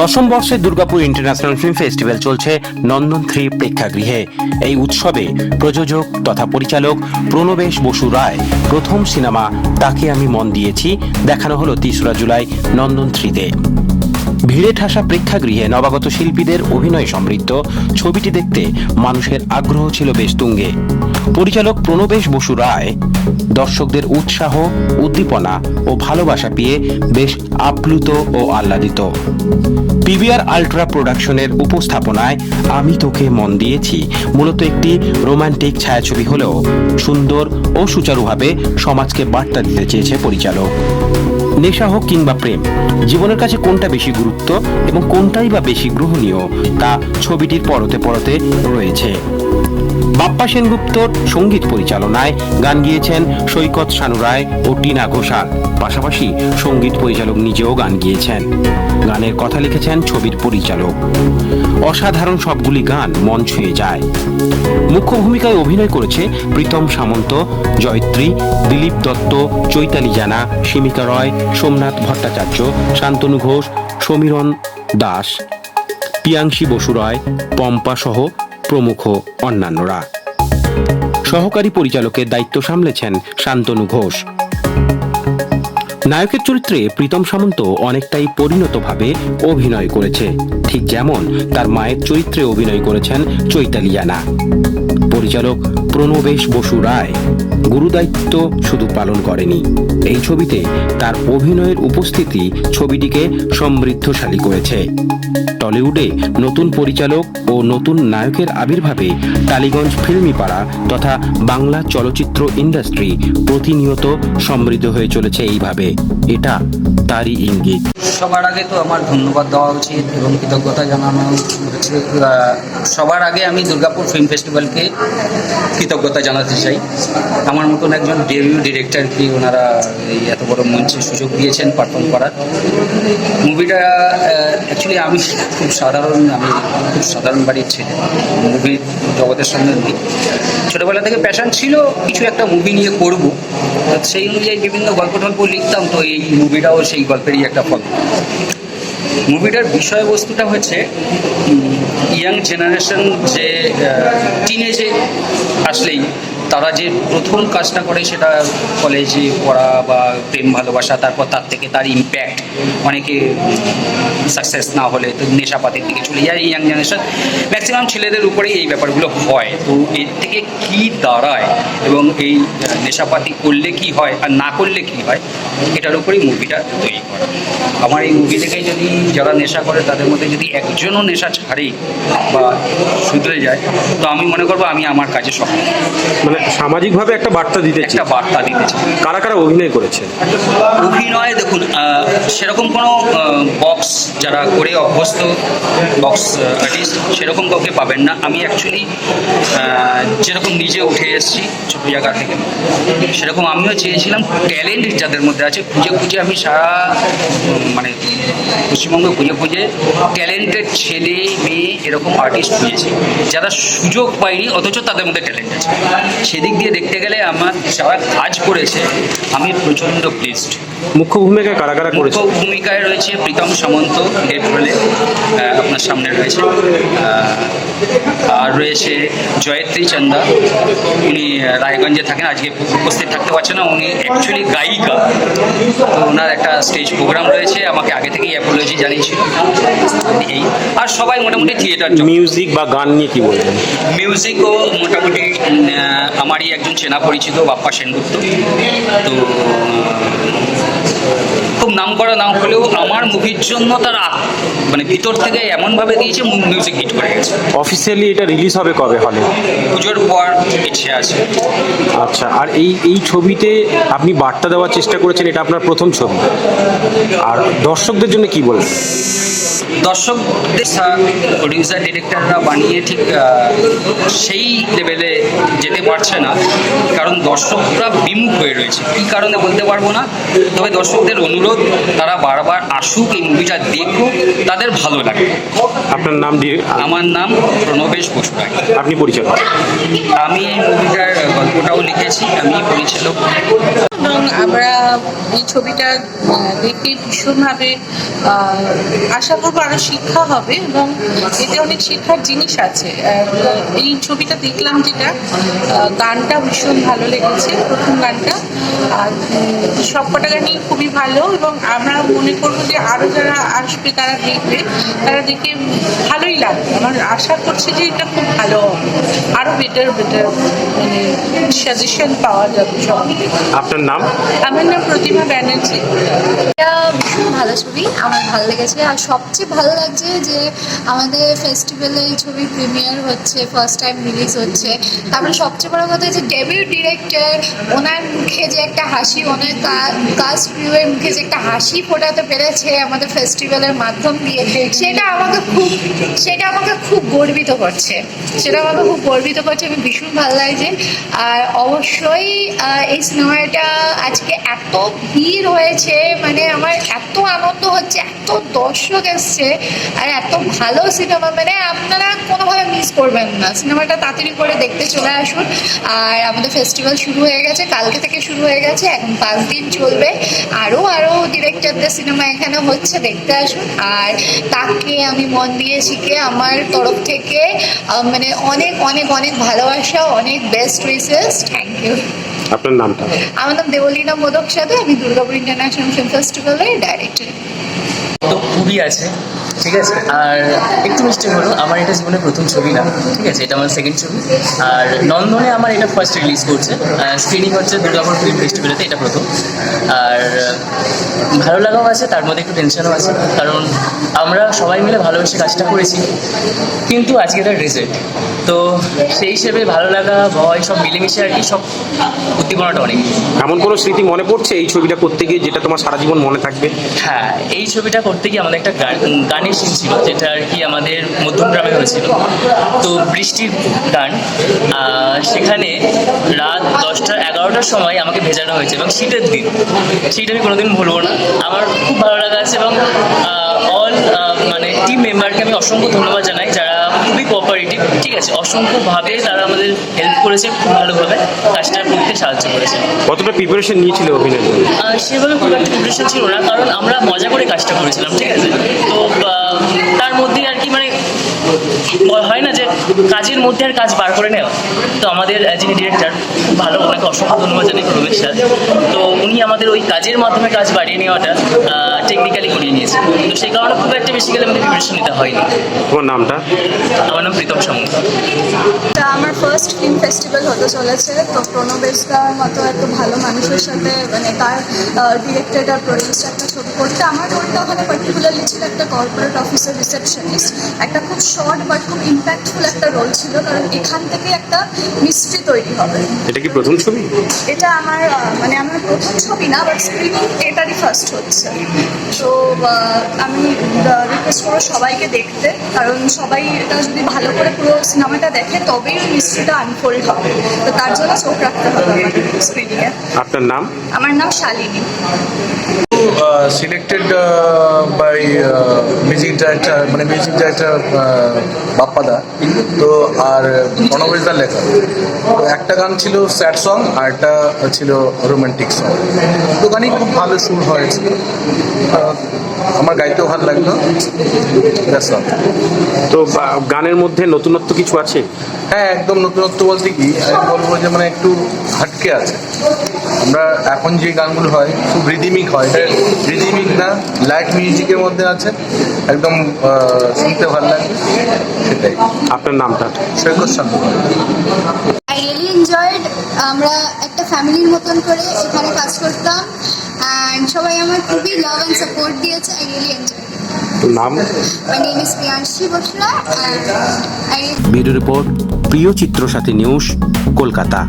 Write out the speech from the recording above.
দশম বর্ষের Durgapur international film festival চলছে নন্দন থ্রি প্রেক্ষাগৃহে। এই উৎসবে প্রযোজক তথা পরিচালক প্রণবেশ বসু রায়, প্রথম সিনেমা তাকে আমি মন দিয়েছি, দেখানো হলো তেসরা জুলাই নন্দন থ্রিতে। ভিড়ে ঠাসা প্রেক্ষাগৃহে নবাগত শিল্পীদের অভিনয় সমৃদ্ধ, ছবিটি দেখতে মানুষের আগ্রহ ছিল বেশ তুঙ্গে। পরিচালক প্রণবেশ বসু রায়, দর্শকদের উৎসাহ, উদ্দীপনা ও ভালোবাসা পেয়ে বেশ আপ্লুত ও আহ্লাদিত। পিভিআর আল্ট্রা প্রোডাকশনের উপস্থাপনায় আমি তোকে মন দিয়েছি। মূলত একটি রোমান্টিক ছায়াছবি হলেও সুন্দর ও সুচারুভাবে সমাজকে বার্তা দিতে চেয়েছে পরিচালক। নেশা হোক কিংবা প্রেম, জীবনের কাছে কোনটা বেশি গুরুত্ব এবং কোনটাই বা বেশি গ্রহণীয় তা ছবিটির পরতে পরতে রয়েছে। বাপ্পা সেনগুপ্তর সংগীত পরিচালনায় গান গিয়েছেন সৈকত সানু রায় ও টিনা ঘোষাল। পাশাপাশি সংগীত পরিচালক নিজেও গান গিয়েছেন। গানের কথা লিখেছেন ছবির পরিচালক। অসাধারণ সবগুলি গান মন ছুঁয়ে যায়। মুখ্য ভূমিকায় অভিনয় করেছে প্রীতম সামন্ত, জয়ত্রী, দিলীপ দত্ত, চৈতালি জানা সীমিকা রয়, সোমনাথ ভট্টাচার্য, শান্তনু ঘোষ, সমীরণ দাস পিয়াংশী বসু রয়, পম্পা সহ প্রমুখ অন্যান্যরা। সহকারী পরিচালকের দায়িত্ব সামলেছেন শান্তনু ঘোষ। নায়কের চরিত্রে প্রীতম সামন্ত অনেকটাই পরিণতভাবে অভিনয় করেছে। ঠিক যেমন তার মায়ের চরিত্রে অভিনয় করেছেন চৈতালি জানা পরিচালক প্রণবেশ বসু রায়। গুরুদায়িত্ব শুধু পালন করেনি। এই ছবিতে তার অভিনয়ের উপস্থিতি ছবিটিকে সমৃদ্ধশালী করেছে। টলিউডে নতুন পরিচালক ও নতুন নায়কের আবির্ভাবে টালিগঞ্জ ফিল্মি পাড়া তথা বাংলা চলচ্চিত্র ইন্ডাস্ট্রি প্রতিনিয়ত সমৃদ্ধ হয়ে চলেছে এইভাবে। এটা তারই ইঙ্গিত। সবার আগে তো আমার ধন্যবাদ দেওয়া উচিত এবং কৃতজ্ঞতা জানানো সবার আগে আমি দুর্গাপুর ফিল্ম ফেস্টিভ্যালকে কৃতজ্ঞতা জানাতে চাই। আমার মতন একজন ডেবিউ ডিরেক্টরকে ওনারা এই এত বড় মঞ্চে সুযোগ দিয়েছেন পারফর্ম করার। মুভিটা অ্যাকচুয়ালি আমি খুব সাধারণ, আমি খুব সাধারণ বাড়ির ছেলে। মুভি জগতের সঙ্গে নেই। ছোটোবেলা থেকে প্যাশন ছিল কিছু একটা মুভি নিয়ে করব। সেই অনুযায়ী বিভিন্ন গল্প টল্প লিখতাম, তো এই মুভিটাও সেই গল্পেরই একটা ফল। মুভিটার বিষয়বস্তুটা হচ্ছে ইয়াং জেনারেশন যে টিনেজে আসলেই, তারা যে প্রথম কাজটা করে সেটা কলেজে পড়া বা প্রেম ভালোবাসা, তারপর তার থেকে তার ইম্প্যাক্ট অনেকে সাকসেস না হলে তো নেশাপাতির দিকে চলে যায় ইয়াং জেনারেশন ম্যাক্সিমাম ছেলেদের উপরেই এই ব্যাপারগুলো হয়। তো এর থেকে কি দাঁড়ায় এবং এই নেশাপাতি করলে কি হয় আর না করলে কি হয় এটার উপরেই মুভিটা তৈরি করা। আমার এই মুভি দেখে যদি যারা নেশা করে তাদের মধ্যে যদি একজনও নেশা ছাড়ে বা শুধরে যায় তো আমি মনে করব আমি আমার কাজে সফল। মানে সামাজিকভাবে একটা বার্তা দিতে একটা বার্তা দিতে চাই। কারা কারা অভিনয় করেছে? অভিনয় দেখুন আহ, সেরকম কোনো বক্স যারা করে অভ্যস্ত বক্স আর্টিস্ট সেরকম কাউকে পাবেন না। আমি অ্যাকচুয়ালি যেরকম নিজে উঠে এসেছি ছোটো জায়গা থেকে সেরকম আমিও চেয়েছিলাম ট্যালেন্ট যাদের মধ্যে আছে। খুঁজে খুঁজে আমি সারা মানে পশ্চিমবঙ্গে খুঁজে খুঁজে ট্যালেন্টেড ছেলে মেয়ে এরকম আর্টিস্ট খুঁজেছি। যারা সুযোগ পায়নি অথচ তাদের মধ্যে ট্যালেন্ট আছে। সেদিক দিয়ে দেখতে গেলে আমার যারা কাজ করেছে আমি প্রচণ্ড প্লিজড মুখ্য ভূমিকায় কারা কারা করেছে? ভূমিকায় রয়েছে প্রীতম সামন্ত হেড রোলে আপনার সামনে রয়েছে আর রয়েছে জয়ত্রী চন্দা। উনি রায়গঞ্জে থাকেন আজকে উপস্থিত থাকতে পারছেন না উনি অ্যাকচুয়ালি গায়িকা। তো ওনার একটা স্টেজ প্রোগ্রাম রয়েছে আমাকে আগে থেকেই অ্যাপোলজি জানিয়েছিল। এই আর সবাই মোটামুটি থিয়েটার মিউজিক বা গান নিয়ে কি বলবেন? মিউজিকও মোটামুটি আমারই একজন চেনা পরিচিত বাপ্পা সেনগুপ্ত। তো খুব নাম করা নাম হলেও আমার মুভির জন্য তারা মানে ভিতর থেকে এমনভাবে দিয়েছে মিউজিক হিট করে গেছে। অফিসিয়ালি এটা রিলিজ হবে কবে হলে? পুজোর পর ইচ্ছে আছে। আচ্ছা আর এই এই ছবিতে আপনি বার্তা দেওয়ার চেষ্টা করেছেন এটা আপনার প্রথম ছবি। আর দর্শকদের জন্য কি বলবেন? দর্শকদের প্রডিউসার ডিরেক্টররা বানিয়ে ঠিক সেই লেভেলে যেতে পারছে না কারণ দর্শকরা বিমুখ হয়ে রয়েছে। কী কারণে বলতে পারব না? তবে দর্শকদের অনুরোধ তারা বারবার আসুক এই মুভিটা দেখুক তাদের ভালো লাগে। আপনার নাম দিয়ে আমার নাম প্রণবেশ বসুরায় আপনি পরিচালক আমি এই মুভিটার গল্পটাও লিখেছি আমি পরিচালক। এবং আমরা এই ছবিটা দেখে ভীষণভাবে আশা করব আরও শিক্ষা হবে এবং এতে অনেক শিক্ষার জিনিস আছে। এই ছবিটা দেখলাম যেটা গানটা ভীষণ ভালো লেগেছে, প্রথম গানটা। আর সবকটা গানই খুবই ভালো এবং আমরা মনে করব যে আরও যারা আসবে, তারা দেখবে, তারা দেখে ভালোই লাগবে। আমার আশা করছি যে এটা খুব ভালো হবে। আরও বেটার বেটার মানে সাজেশন পাওয়া যাবে সব আপনার নাম? আমার নাম প্রতিমা ব্যানার্জি। এটা ভীষণ ভালো ছবি, আমার ভালো লেগেছে। আর সবচেয়ে ভালো লাগছে যে আমাদের ফেস্টিভ্যালে এই ছবি প্রিমিয়ার হচ্ছে ফার্স্ট টাইম রিলিজ হচ্ছে। তারপরে সবচেয়ে বড় কথা যে ডেবিউ ডিরেক্টর ওনার মুখে যে একটা হাসি, ওনার কাস্ট ক্রিউয়ের মুখে যে একটা হাসি ফোটাতে পেরেছে আমাদের ফেস্টিভ্যালের মাধ্যম দিয়ে, সেটা আমাকে খুব, সেটা আমাকে খুব গর্বিত করছে। সেটা আমাকে খুব গর্বিত করছে, আমি ভীষণ ভালো লাগছে। আর অবশ্যই এই সিনেমাটা আজকে এত ভিড় হয়েছে মানে আমার এত আনন্দ হচ্ছে, এত দর্শক এসছে আর এত ভালো সিনেমা মানে আপনারা কোনোভাবে মিস করবেন না। সিনেমাটা তাড়াতাড়ি করে দেখতে চলে আসুন। আর আমাদের ফেস্টিভ্যাল শুরু হয়ে গেছে, কালকে থেকে শুরু হয়ে গেছে এখন পাঁচ দিন চলবে। আরও আরও ডিরেক্টরদের সিনেমা এখানে হচ্ছে, দেখতে আসুন। আর তাকে আমি মন দিয়ে শিখে আমার তরফ থেকে মানে অনেক অনেক অনেক ভালোবাসা, অনেক বেস্ট উইসেস থ্যাংক ইউ আপনার নামটা? আমার নাম দেবলীনা মোদক সাথে আমি দুর্গাপুর ইন্টারন্যাশনাল ফিল্ম ফেস্টিভ্যালের ডাইরেক্টর তো খুবই আছে? ঠিক আছে? আর একটু মিস্টেক হলো আমার এটা জীবনে প্রথম ছবি না ঠিক আছে? এটা আমার সেকেন্ড ছবি। আর নন্দনে আমার এটা ফার্স্ট রিলিজ করছে। স্ক্রিনিং হচ্ছে দুর্গাপুর ফিল্ম ফেস্টিভ্যালেতে এটা প্রথম। আর ভালো লাগাও আছে তার মধ্যে একটু টেনশনও আছে কারণ আমরা সবাই মিলে ভালোবেসে কাজটা করেছি কিন্তু আজকে তার রেজাল্ট তো সেই হিসেবে ভালো লাগা ভয় সব মিলেমিশে আর কি সব উদ্দীপনাটা অনেক। এমন কোনো স্মৃতি মনে পড়ছে এই ছবিটা করতে গিয়ে যেটা তোমার সারা জীবন মনে থাকবে? হ্যাঁ এই ছবিটা করতে গিয়ে আমাদের একটা গান গানের ছিল যেটা আর কি আমাদের মধ্যম গ্রামে হয়েছিল। তো বৃষ্টির গান সেখানে রাত দশটা এগারোটার সময় আমাকে ভেজানো হয়েছে এবং শীতের দিন। সেটা আমি কোনোদিন ভুলবো না। আমার খুব ভালো লাগা আছে এবং অল মানে টিম মেম্বারকে আমি অসংখ্য ধন্যবাদ জানাই যারা খুবই কোঅপারেটিভ ঠিক আছে অসংখ্যভাবে তারা আমাদের হেল্প করেছে খুব ভালোভাবে কাজটা করতে সাহায্য করেছে। কতটা প্রিপারেশন নিয়েছিল আর সেভাবে খুব একটা প্রিপারেশন ছিল না কারণ আমরা মজা করে কাজটা করেছিলাম ঠিক আছে? তো তার মধ্যে আর কি মানে হয় না যে কাজের মধ্যে আর কাজ বার করে নেওয়া। তো আমাদের যিনি ডিরেক্টর ভালো ওনাকে অসংখ্য ধন্যবাদ জানাই প্রবেশ স্যার। তো উনি আমাদের ওই কাজের মাধ্যমে কাজ বাড়িয়ে নেওয়াটা টেকনিক্যালি করিয়ে নিয়েছে তো সেই কারণে খুব একটা বেশি গেলে আমাদের প্রিপারেশন নিতে হয়নি। তোমার নামটা? আমার নাম প্রীতম সামন্ত আমার ফার্স্ট ফিল্ম ফেস্টিভ্যাল হতে চলেছে তো প্রণবেশদার মতো এত ভালো মানুষের সাথে মানে তার ডিরেক্টেড আর প্রডিউস একটা ছবি করতে আমার রোলটা ওখানে পার্টিকুলারলি ছিল একটা কর্পোরেট অফিসের রিসেপশনিস্ট একটা খুব শর্ট বাট খুব ইম্প্যাক্টফুল একটা রোল ছিল কারণ এখান থেকে একটা মিস্ট্রি তৈরি হবে। এটা কি প্রথম ছবি? এটা আমার মানে আমার প্রথম ছবি না বাট স্ক্রিনিং এটারই ফার্স্ট হচ্ছে। তো আমি রিকোয়েস্ট করব সবাইকে দেখতে কারণ সবাই এটা যদি ভালো করে পুরো সিনেমাটা দেখে তবেই ওই মিস্ট্রিটা আনফোল্ড হবে। তো তার জন্য চোখ রাখতে হবে আমাদের স্ক্রিনিংয়ে আপনার নাম? আমার নাম Shalini. Uh, by music director uh, মানে মিউজিক ডাইরেক্টর বাপ্পাদা। তো আর প্রণবেশদার লেখা। তো একটা গান ছিল স্যাড সং আর একটা ছিল রোমান্টিক সং। তো গানই খুব ভালো সুর হয়েছে। আমার গাইতেও ভালো লাগল। তো গানের মধ্যে নতুনত্ব কিছু আছে? হ্যাঁ একদম নতুনত্ব বলতে কি আমি বলব যে মানে একটু হাটকে আছে। আমরা এখন যে গানগুলো হয় খুব রিদিমিক হয় রিদিমিক না লাইট মিউজিকের মধ্যে আছে। একদম শুনতে ভালো লাগে সেটাই। আপনার নামটা? Saikat Shanta I really enjoyed আমরা একটা ফ্যামিলির মতন করে এখানে কাজ করতাম। সবাই আমার খুবই লাভ অ্যান্ড সাপোর্ট দিয়েছে আই রিয়েলি এনজয় নাম? My name is Priyanshi Basla I bureau report প্রিয় চিত্র সাথী নিউজ কলকাতা।